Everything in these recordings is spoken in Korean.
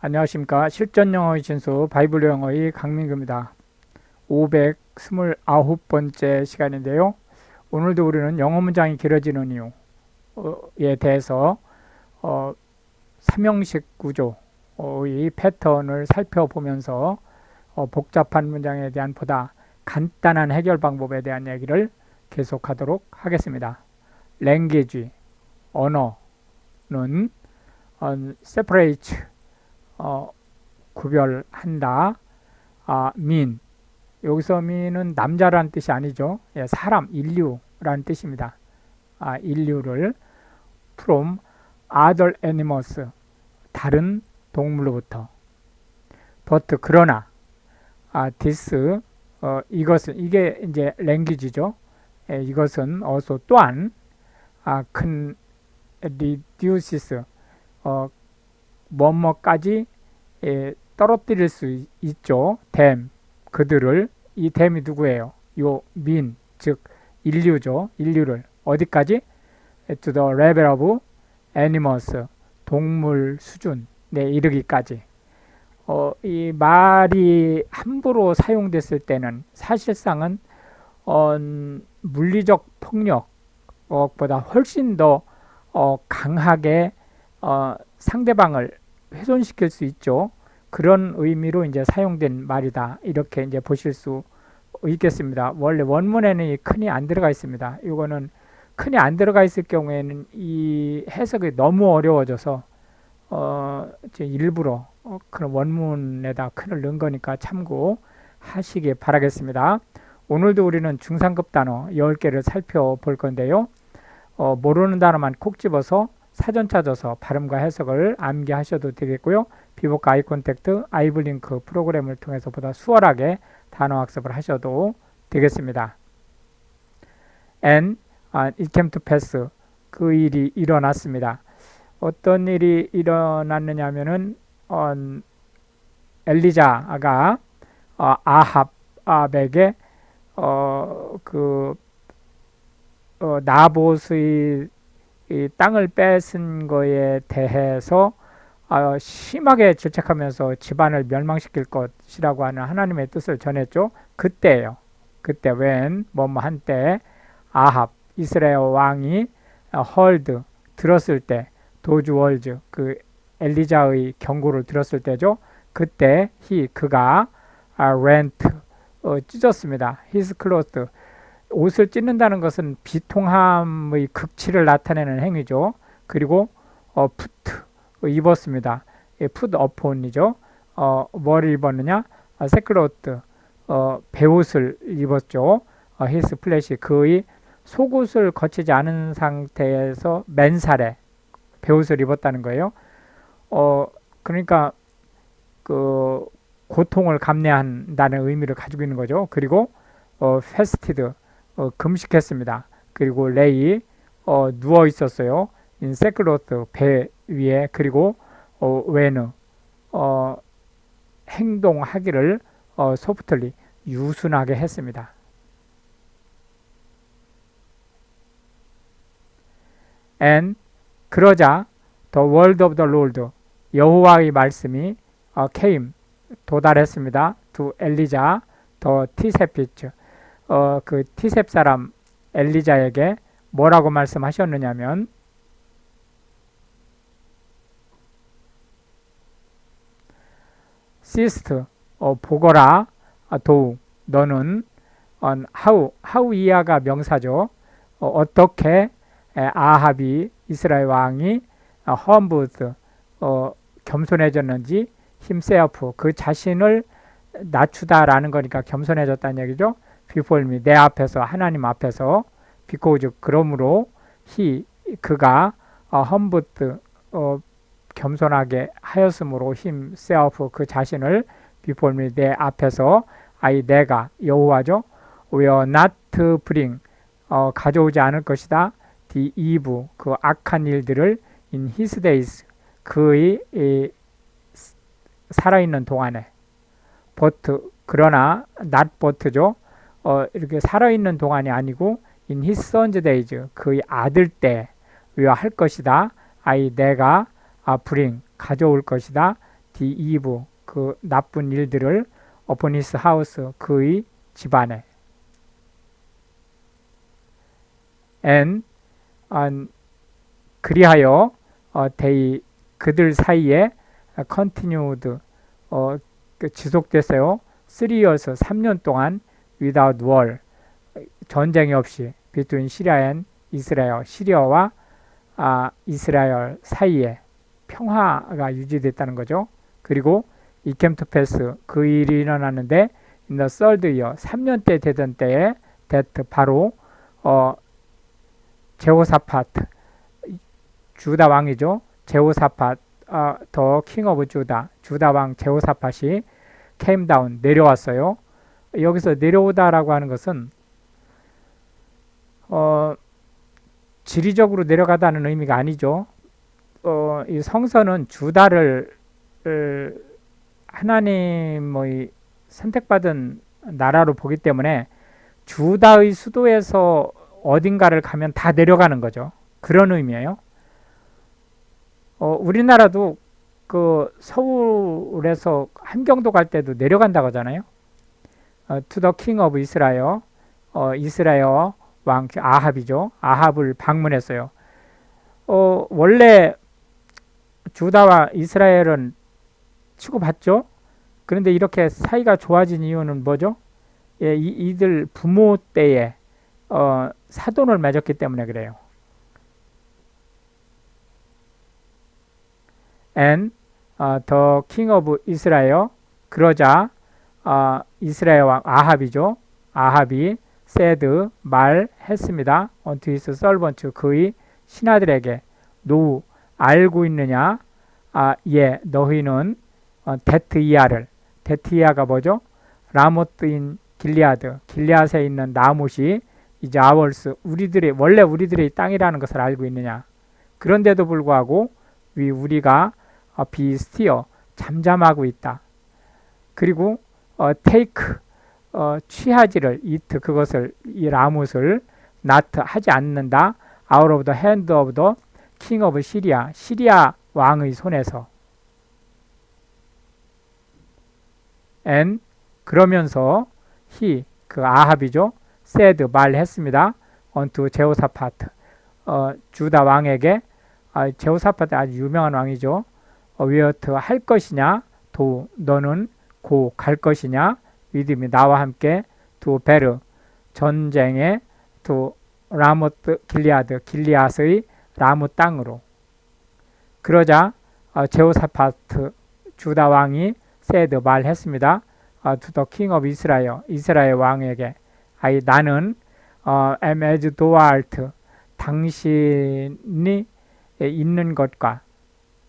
안녕하십니까. 실전 영어의 진수 바이블 영어의 강민규입니다. 529번째 시간인데요. 오늘도 우리는 영어 문장이 길어지는 이유에 대해서 어, 삼형식 구조의 패턴을 살펴보면서 어, 복잡한 문장에 대한 보다 간단한 해결 방법에 대한 얘기를 계속하도록 하겠습니다. language, 언어는 어, separate 어, 구별한다. 아, 민. 여기서 민은 남자라는 뜻이 아니죠. 예, 사람, 인류라는 뜻입니다. 아, 인류를 from other animals, 다른 동물로부터. but 그러나 아, this 어, 이것은 이게 이제 랭귀지죠. 예, 이것은 어서 또한 아, 큰 reduces 어, 뭐뭐까지 예, 떨어뜨릴 수 있죠. 댐 그들을 이 댐이 누구예요? 요 민, 즉 인류죠. 인류를 어디까지? to the level of animals 동물 수준에 이르기까지. 어, 이 말이 함부로 사용됐을 때는 사실상은 어, 물리적 폭력보다 훨씬 더 어, 강하게 어, 상대방을 훼손시킬 수 있죠. 그런 의미로 이제 사용된 말이다. 이렇게 이제 보실 수 있겠습니다. 원래 원문에는 이 큰이 안 들어가 있습니다. 이거는 큰이 안 들어가 있을 경우에는 이 해석이 너무 어려워져서 어, 일부러 어, 그런 원문에다 큰을 넣은 거니까 참고하시기 바라겠습니다. 오늘도 우리는 중상급 단어 10개를 살펴볼 건데요. 어, 모르는 단어만 콕 집어서 사전 찾아서 발음과 해석을 암기하셔도 되겠고요. 비보카 아이 콘택트 아이블링크 프로그램을 통해서 보다 수월하게 단어 학습을 하셔도 되겠습니다. And uh, it came to pass 그 일이 일어났습니다. 어떤 일이 일어났느냐 하면은 어, 엘리자가 어, 아합에게 어, 그 어, 나봇의 이 땅을 뺏은 거에 대해서 어, 심하게 질책하면서 집안을 멸망시킬 것이라고 하는 하나님의 뜻을 전했죠. 그때예요. 그때 웬 뭐뭐 한때 아합 이스라엘 왕이 헐드 들었을 때 도주 월즈 그 엘리자의 경고를 들었을 때죠. 그때 히 그가 아, 렌트 어, 찢었습니다. 히스 클로스 옷을 찢는다는 것은 비통함의 극치를 나타내는 행위죠. 그리고 어, 푸트 입었습니다. 예, 푸드 어폰이죠. 어, 뭘 입었느냐? 아, 세클로트 어, 배옷을 입었죠. 어, 히스 플래시 그의 속옷을 거치지 않은 상태에서 맨살에 배옷을 입었다는 거예요. 어, 그러니까 그 고통을 감내한다는 의미를 가지고 있는 거죠. 그리고 어, 페스티드 어, 금식했습니다. 그리고 레이 어, 누워 있었어요. 인세클로트 배 위에 그리고 어, 웨느 어, 행동하기를 어, 소프트리 유순하게 했습니다. and 그러자 the word of the 여호와의 말씀이 어, came 도달했습니다. to 엘리자 더 티세피츠 어, 그 티셉 사람 엘리자에게 뭐라고 말씀하셨느냐면 시스트 어, 보거라 아, 도우 너는 어, 하우 하우 이하가 명사죠. 어, 떻게 아합이 이스라엘 왕이 어, 험브드 어, 겸손해졌는지 힘세어프 그 자신을 낮추다라는 거니까 겸손해졌다는 얘기죠. Me 내 앞에서 하나님 앞에서 because 그러므로 he 그가 어, humbled 어, 겸손하게 하였으므로 himself 그 자신을 me 내 앞에서 I 내가 여호와죠 will not bring 어, 가져오지 않을 것이다 the evil 그 악한 일들을 in his days 그의 이, 살아있는 동안에 but 그러나 not but죠 어, 이렇게 살아있는 동안이 아니고 in his son's days 그의 아들 때위할 것이다. 아이 내가 아 bring 가져올 것이다. bad evil 그 나쁜 일들을 upon his house 그의 집안에 and 안, 그리하여 어, they 그들 사이에 continued 어, 그 지속됐어요. 3 years 3년 동안 without war 전쟁이 없이 between 시리아 and 이스라엘 시리아와 아, 이스라엘 사이에 평화가 유지됐다는 거죠. 그리고 이캠투 패스 그 일이 일어났는데 in the third year 3년 때 되던 때에 that 바로 어 제호사파트 주다 왕이죠. 제호사팟 어, 더킹 오브 주다 주다 왕 제호사팟이 came down 내려왔어요. 여기서 내려오다라고 하는 것은 어, 지리적으로 내려가다는 의미가 아니죠. 어, 이 성서는 주다를 을, 하나님의 선택받은 나라로 보기 때문에 주다의 수도에서 어딘가를 가면 다 내려가는 거죠. 그런 의미예요. 어, 우리나라도 그 서울에서 함경도 갈 때도 내려간다고 하잖아요. 어, to the king of Israel, 어, 이스라엘 왕 아합이죠. 아합을 방문했어요. 어, 원래 주다와 이스라엘은 치고받죠. 그런데 이렇게 사이가 좋아진 이유는 뭐죠? 예, 이, 이들 부모 때에 어, 사돈을 맺었기 때문에 그래요. and 어, the king of Israel 그러자 어, 이스라엘 왕 아합이죠. 아합이 said 말했습니다. unto his servant 그의 신하들에게 노 알고 있느냐? 아, 예, 너희는 어, 데트이아를 데트이아가 뭐죠? 라모트인 길리아드 길리앗에 있는 나못이 이제 아월스 우리들의 원래 우리들의 땅이라는 것을 알고 있느냐? 그런데도 불구하고 위 우리가 어, 비스티어 잠잠하고 있다. 그리고 어, take 어, 취하지를 이트 그것을 이 라못을 not 하지 않는다. out of the hand of the king of 시리아 시리아 왕의 손에서 and 그러면서 he 그 아합이죠. said 말했습니다. unto 제호사파트 어, 주다 왕에게 아, 제호사파트 아주 유명한 왕이죠. 어, 웨어트 할 것이냐 도 너는 고 갈 것이냐 믿음이 나와 함께 두 베르 전쟁에 두 라모트 길리아드 길리아스의 라무 땅으로 그러자 어, 제호사파트 주다 왕이 세드 말했습니다. 어, to the king 이스라엘 왕에게 아이 나는 어, am as 도알트 당신이 있는 것과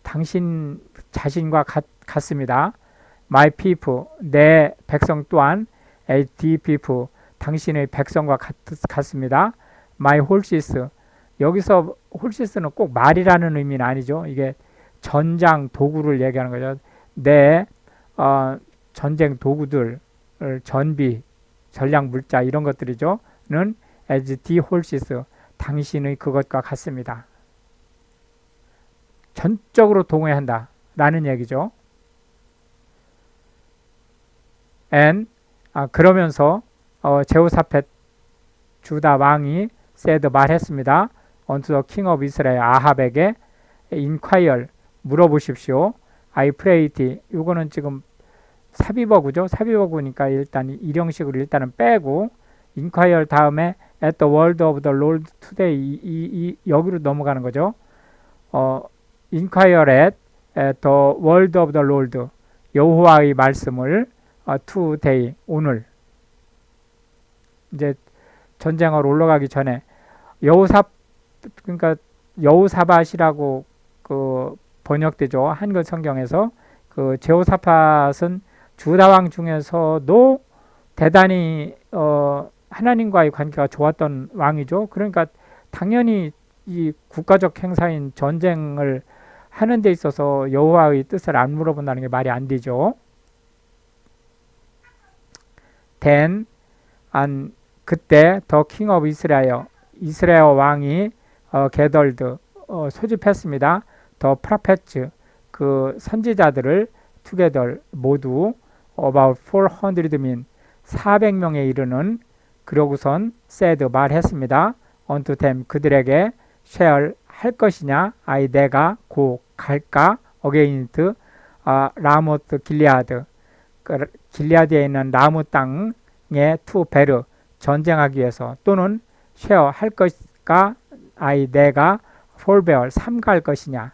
당신 자신과 같, 같습니다. My people, 내 백성 또한 as the people, 당신의 백성과 같, 같습니다. My horses, 여기서 horses는 꼭 말이라는 의미는 아니죠. 이게 전장 도구를 얘기하는 거죠. 내 어, 전쟁 도구들, 전비, 전략 물자 이런 것들이죠. 는 as the horses, 당신의 그것과 같습니다. 전적으로 동의한다. 라는 얘기죠. And 아, 그러면서 어, 제호사펫 주다 왕이 said 말했습니다. unto the king of Israel 아합에게 inquire 물어보십시오. Pray thee 이거는 지금 사비버구죠. 사비버구니까 일단 일형식으로 일단은 빼고 inquire 다음에 at the word of the Lord today 이, 이, 이 여기로 넘어가는 거죠. 어, inquire at the word of the Lord 여호와의 말씀을 어, today 오늘 이제 전쟁으로 올라가기 전에 여호사 그러니까 여호사밧이라고 그 번역되죠 한글 성경에서 그 제호사밧은 주다 왕 중에서도 대단히 어 하나님과의 관계가 좋았던 왕이죠. 그러니까 당연히 이 국가적 행사인 전쟁을 하는 데 있어서 여호와의 뜻을 안 물어본다는 게 말이 안 되죠. Then 안 그때 더킹 오브 이스라엘 이스라엘 왕이 어, 게덜드 어, 소집했습니다. 더 프라페츠 그 선지자들을 together 모두 about 400 mean 400명에 이르는 그러고선 said 말했습니다. unto them 그들에게 shall 할 것이냐 아이 내가 고 갈까 against 아, 라모트 길리아드 그 길리아드에 있는 라무 땅에 투 베르 전쟁하기 위해서 또는 쉐어 할 것일까 아이 내가 폴베얼 삼갈 것이냐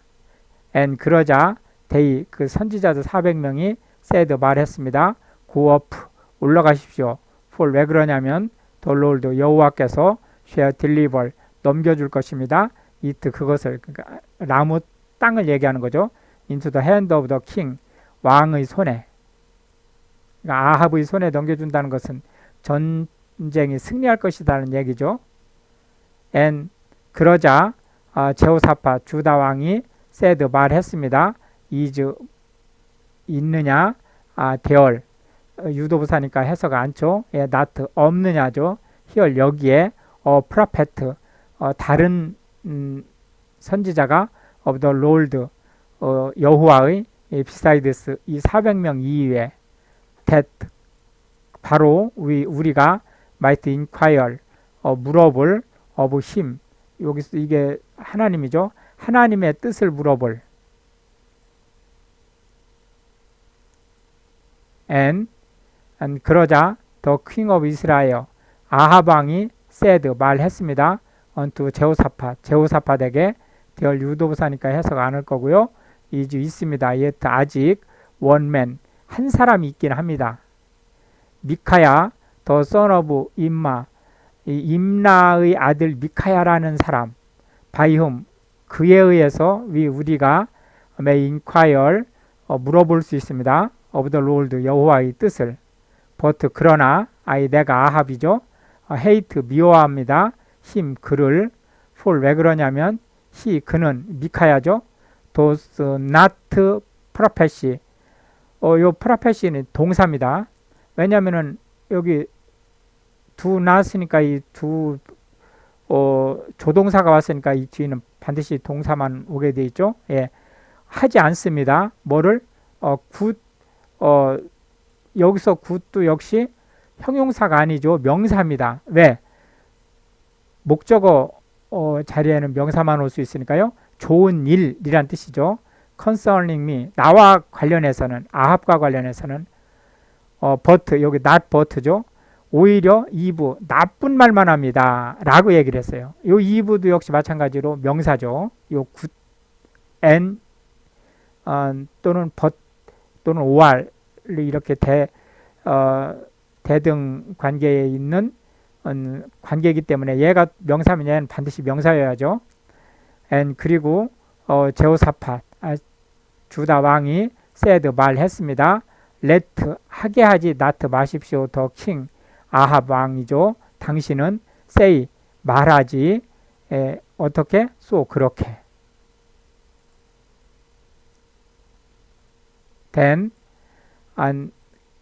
엔 그러자 데이 그 선지자들 400명이 세드 말했습니다. 고어프 올라가십시오. 폴 왜 그러냐면 돌롤드 여호와께서 쉐어 딜리벌 넘겨줄 것입니다. 이트 그것을 그러니까 라무 땅을 얘기하는 거죠. into the hand of the king 왕의 손에 그러니까 아합의 손에 넘겨준다는 것은 전쟁이 승리할 것이라는 얘기죠. and 그러자 아, 제호사파 주다 왕이 said 말했습니다. is 있느냐 아 대얼 유도부사니까 해석 안죠. 예, not 없느냐죠. here 여기에 어 prophet 어, 다른 음, 선지자가 of the 어, 여호와의 비사이드스 이 400명 이외에 that 바로 우리 우리가 might inquire 어, 물어볼 of him 여기서 이게 하나님이죠. 하나님의 뜻을 물어볼 and, and 그러자 the king of Israel 아합 왕이 said 말했습니다. unto 제호사파 제호사파에게 대열 유도부사니까 해석 안 할 거고요. 이주 있습니다. yet 아직 원맨 한 사람이 있긴 합니다. 미카야 더 선어브 임마 임나의 아들 미카야라는 사람 바이홈 그에 의해서 위 우리가 may inquire 어, 물어볼 수 있습니다. of the Lord 여호와의 뜻을 but 그러나 아이 내가 아합이죠. 어, hate 미워합니다. 힘 그를 for 왜 그러냐면 he 그는 미카야죠. does not prophecy 어, 요 prophecy는 동사입니다. 왜냐면은 여기 두 나왔으니까 이두 어, 조동사가 왔으니까 이 뒤에는 반드시 동사만 오게 돼 있죠. 예. 하지 않습니다. 뭐를 어, 굿 어, 여기서 굿도 역시 형용사가 아니죠. 명사입니다. 왜? 목적어 어, 자리에는 명사만 올 수 있으니까요. 좋은 일이란 뜻이죠. Concerning me 나와 관련해서는 아합과 관련해서는 어, but 여기 not but죠. 오히려 2부 나쁜 말만 합니다. 라고 얘기를 했어요. 이 2부도 역시 마찬가지로 명사죠. 요 good and 어, 또는 but 또는 or 이렇게 대 어, 대등 관계에 있는 음, 관계이기 때문에 얘가 명사면 얘는 반드시 명사여야죠. and 그리고 어, 제호사팟 아, 주다 왕이 said 말했습니다. let 하게 하지 not 마십시오 더 king 아합 왕이죠. 당신은 say 말하지 에, 어떻게 so 그렇게 then 안,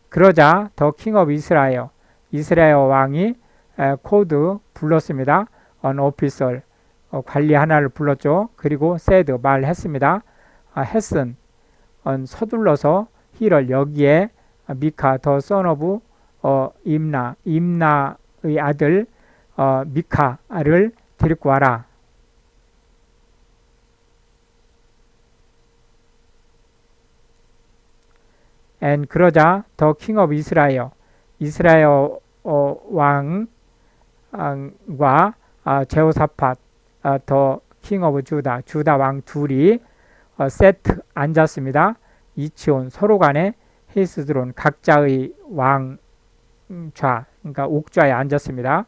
그러자 더 king of 이스라엘 이스라엘 왕이 에, 코드 불렀습니다. on officer 어, 관리 하나를 불렀죠. 그리고 said 말했습니다. 아, 했은 on 서둘러서 히를 여기에 미카 더 선오브 어, 임나 임나의 아들 어, 미카를 데리고 와라. 앤 그러자 더 킹 오브 이스라엘 이스라엘 어, 왕과 아, 제호사팟 아, 더킹 오브 주다 주다 왕 둘이 어, 세트 앉았습니다. 이치온 서로 간에 헤이스드론 각자의 왕좌 그러니까 옥좌에 앉았습니다.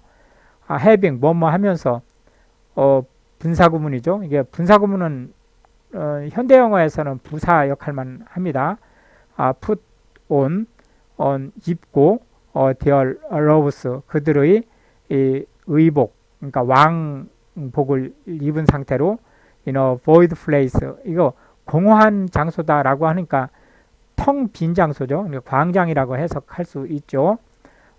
아, 해빙 뭐뭐 하면서 어, 분사구문이죠. 이게 분사구문은 어, 현대 영어에서는 부사 역할만 합니다. 아, put on, on 입고 어, their robes 그들의 이, 의복 그러니까 왕복을 입은 상태로 in a void place 이거 공허한 장소다라고 하니까 텅 빈 장소죠. 그러니까 광장이라고 해석할 수 있죠.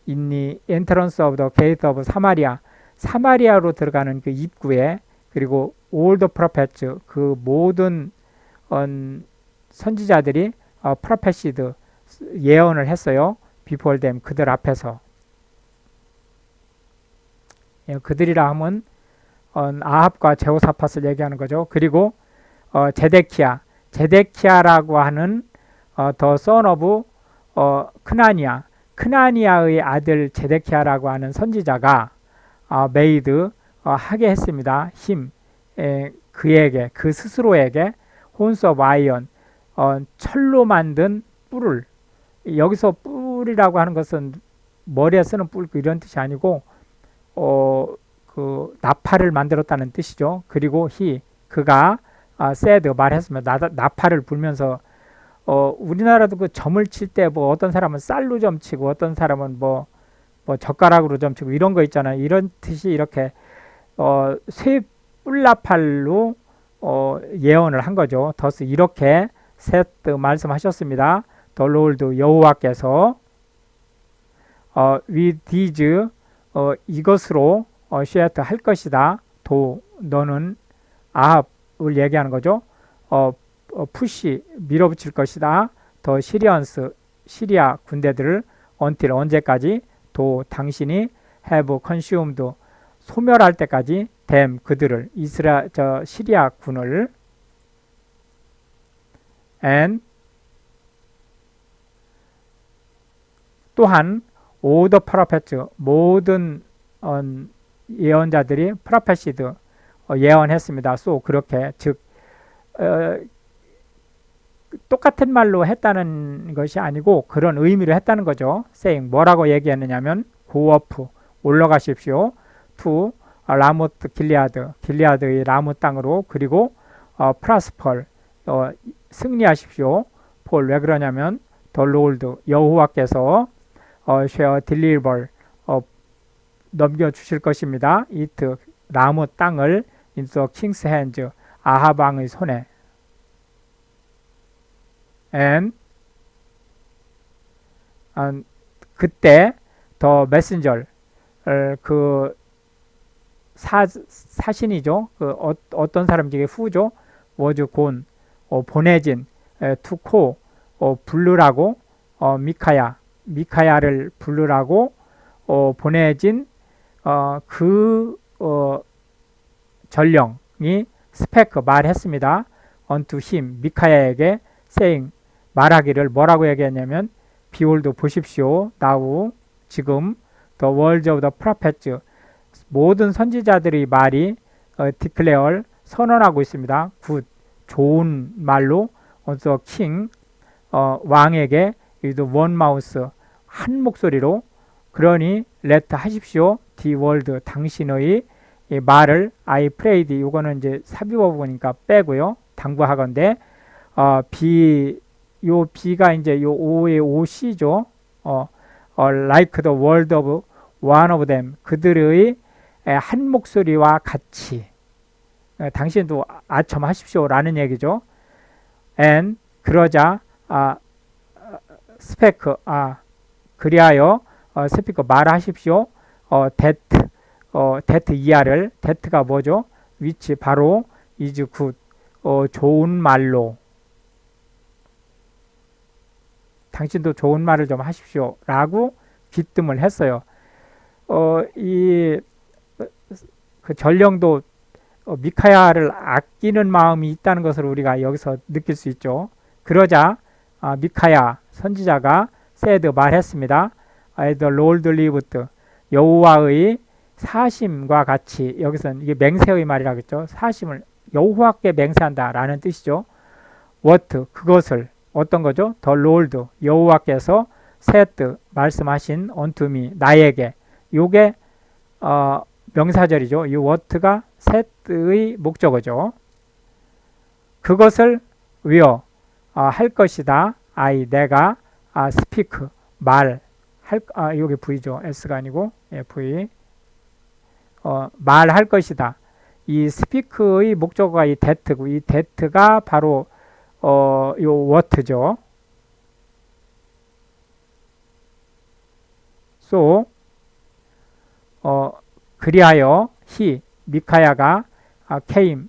the entrance of the gate of 사마리아 사마리아로 들어가는 그 입구에 그리고 all the prophets 그 모든 어, 선지자들이 어, 프로페시드 예언을 했어요. before them 그들 앞에서 예, 그들이라 하면 어, 아합과 제호사팟을 얘기하는 거죠. 그리고 어, 제데키야 제데키야라고 하는 어, 더 of 어, 크나니아 크나니아의 아들 제데키야라고 하는 선지자가 어, 메이드 어, 하게 했습니다. 힘 에, 그에게 그 스스로에게 오브 아이언 어, 철로 만든 뿔을 여기서 뿔이라고 하는 것은 머리에 쓰는 뿔 이런 뜻이 아니고 어, 그 나팔을 만들었다는 뜻이죠. 그리고 히 그가 아, said 말했습니다. 나, 나팔을 불면서 어, 우리나라도 그 점을 칠 때 뭐 어떤 사람은 쌀로 점 치고 어떤 사람은 뭐, 뭐 젓가락으로 점 치고 이런 거 있잖아요. 이런 뜻이 이렇게 어, 쇠 뿔나팔로 어, 예언을 한 거죠. 더스 이렇게 셋 말씀하셨습니다. 더 롤드 여호와께서 어, with these 어, 이것으로 어, 쉐트 할 것이다. 도 너는 아합을 얘기하는 거죠. 어, 어, 푸시 밀어붙일 것이다. 더 시리언스 시리아 군대들을 언틸 언제까지 도 당신이 have consumed 소멸할 때까지 댐 그들을 이스라 저 시리아 군을 and 또한 오더 프라페트 모든 어, 예언자들이 프라페시드 어, 예언했습니다. 소 그렇게 즉 어, 똑같은 말로 했다는 것이 아니고 그런 의미로 했다는 거죠. saying 뭐라고 얘기했느냐면 고어프 올라가십시오. 투 라모트 길리아드 길리아드의 라모 땅으로 그리고 어, 프라스펄 어, 승리하십시오. 폴 왜 그러냐면 더 롤드 여호와께서 어, 쉐어 딜리버 어, 넘겨 주실 것입니다. 이트 라모 땅을 인서 킹스 핸즈 아하방의 손에 and 음, 그때 더 메신저 그 사, 사신이죠. 그 어, 떤 사람 중에 후죠. 워즈 곤 어, 보내진 에, 투코 어, 부르라고 어, 미카야 미카야를 부르라고 어, 보내진 어, 그 어, 전령이 스페크 말했습니다. 언투 힘 미카야에게 saying 말하기를 뭐라고 얘기했냐면 비올도 보십시오. 나우 지금 the words of the prophets 모든 선지자들의 말이 어, declare 선언하고 있습니다. 굿 좋은 말로 also king 어, 왕에게 is one mouth 한 목소리로 그러니 let 하십시오 word 당신의 이 말을 I prayed 이거는 이제 사비어 보니까 빼고요 당부하건대 어, B 요 B가 이제 요 O의 OC죠 어, 어, like the word of one of them 그들의 한 목소리와 같이 당신도 아첨하십시오라는 얘기죠. and 그러자 아, 스페크 아 그리하여 어, 스피커 말하십시오. 어, 데트 어, 데트 이하를 데트가 뭐죠? 위치 바로 이즈 굿 어, 좋은 말로 당신도 좋은 말을 좀 하십시오 라고 귀뜸을 했어요. 어, 이 그 전령도 어, 미카야를 아끼는 마음이 있다는 것을 우리가 여기서 느낄 수 있죠. 그러자 아, 미카야 선지자가 세드 말했습니다. I the Lord lived 여호와의 사심과 같이 여기서는 이게 맹세의 말이라겠죠. 사심을 여호와께 맹세한다라는 뜻이죠. what 그것을 어떤 거죠? the Lord 여호와께서 said 말씀하신 me 나에게 요게 어, 명사절이죠. 이 what가 set의 목적어죠. 그것을 위어 어, 할 것이다. I 내가 아, speak 말 할, 아, 여기 V죠. S가 아니고 예, V 어, 말할 것이다. 이 speak의 목적어가 이 that고 이 that가 바로 어, 요 what죠. so 어, 그리하여 히 미카야가 아, came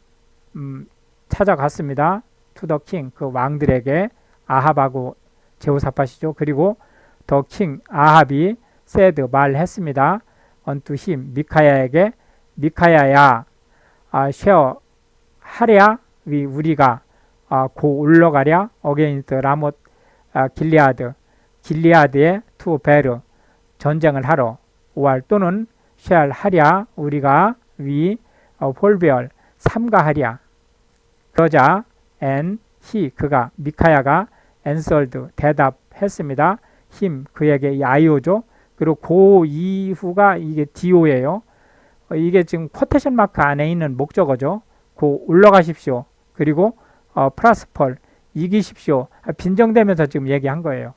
음, 찾아갔습니다. to the king 그 왕들에게 아합하고 제호사팟이죠. 그리고 더킹 아합이 세드 말했습니다. 언투 힘 미카야에게 미카야야 아, 쉐어 하랴 위 우리가 아, 고 올라가랴 어게인스트 라못 아, 길리아드 길리아드의 투 베르 전쟁을 하러 오할 또는 쉐알 하랴 우리가 위 어, 폴베얼 삼가하랴 그러자 엔히 그가 미카야가 앤설드 대답했습니다. 힘 그에게 이 아이오죠. 그리고 고 이후가 이게 디오예요. 어, 이게 지금 쿼테션 마크 안에 있는 목적어죠. 고 올라가십시오. 그리고 어, 플러스펄 이기십시오. 아, 빈정대면서 지금 얘기한 거예요.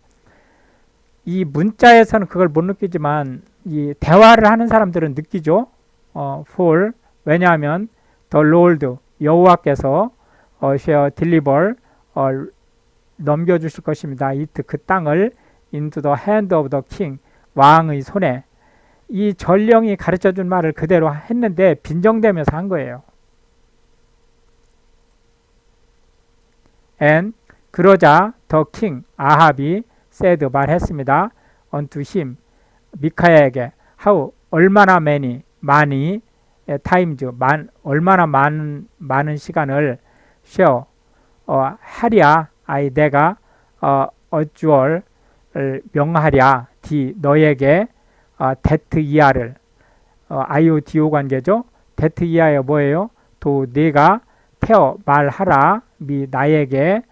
이 문자에서는 그걸 못 느끼지만 이 대화를 하는 사람들은 느끼죠. 어, for 왜냐하면 the Lord 여호와께서 어, shall deliver 어, 넘겨주실 것입니다. it 그 땅을 into the hand of the king 왕의 손에 이 전령이 가르쳐 준 말을 그대로 했는데 빈정대면서 한 거예요. and 그러자 the king 아합이 said 말했습니다. unto him 미카야에게 how 얼마나 many 많이 times 만 얼마나 많은 많은 시간을 share 어, 하랴 아이 내가 어, 어주얼 명하랴 디 너에게 어, 데트 이하를 어, IODO 관계죠. 데트 이하에 뭐예요? 도 네가 태어 말하라 미 나에게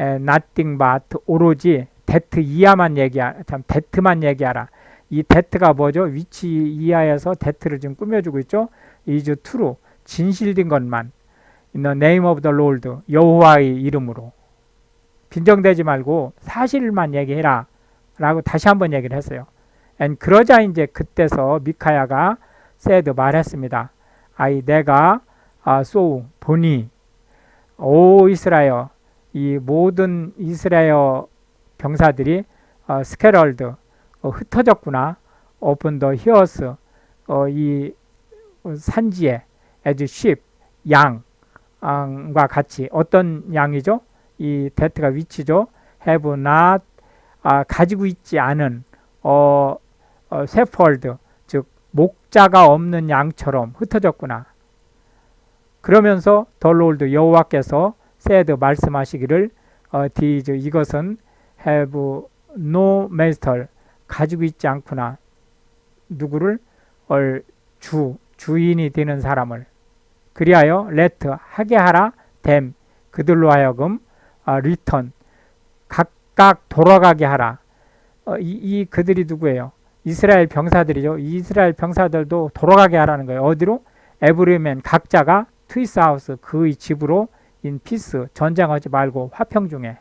에, nothing but 오로지 데트 이하만 얘기하라 참 데트만 얘기하라 이 데트가 뭐죠? 위치 이하에서 데트를 지금 꾸며주고 있죠. is true 진실된 것만 in the name of the Lord 여호와의 이름으로 빈정대지 말고 사실만 얘기해라 라고 다시 한번 얘기를 했어요. 그러자 이제 그때서 미카야가 said 말했습니다. 아이 내가 아, 쏘 보니 오 이스라엘 이 모든 이스라엘 병사들이 어, 스케럴드 어, 흩어졌구나. 오픈 더 히어스 어, 이 산지에 as sheep 양과 같이 어떤 양이죠? 이 데트가 위치죠. have not 아, 가지고 있지 않은 어, 어 세폴드 즉 목자가 없는 양처럼 흩어졌구나. 그러면서 덜롤드 여호와께서 세드 말씀하시기를 어, 디즈 이것은 have no master 가지고 있지 않구나. 누구를 얼, 주 주인이 되는 사람을 그리하여 let 하게 하라 댐 그들로 하여금 아, 각 각 돌아가게 하라. 어, 이, 이 그들이 누구예요? 이스라엘 병사들이죠. 이스라엘 병사들도 돌아가게 하라는 거예요. 어디로? 에브리맨 각자가 트위스 하우스 그의 집으로 인 피스 전쟁하지 말고 화평 중에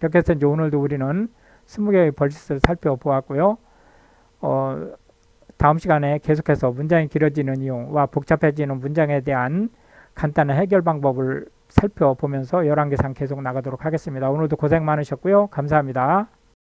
이렇게 해서 이제 오늘도 우리는 스무 개의 벌칙을 살펴보았고요. 어, 다음 시간에 계속해서 문장이 길어지는 이유와 복잡해지는 문장에 대한 간단한 해결 방법을 살펴보면서 11개상 계속 나가도록 하겠습니다. 오늘도 고생 많으셨고요. 감사합니다.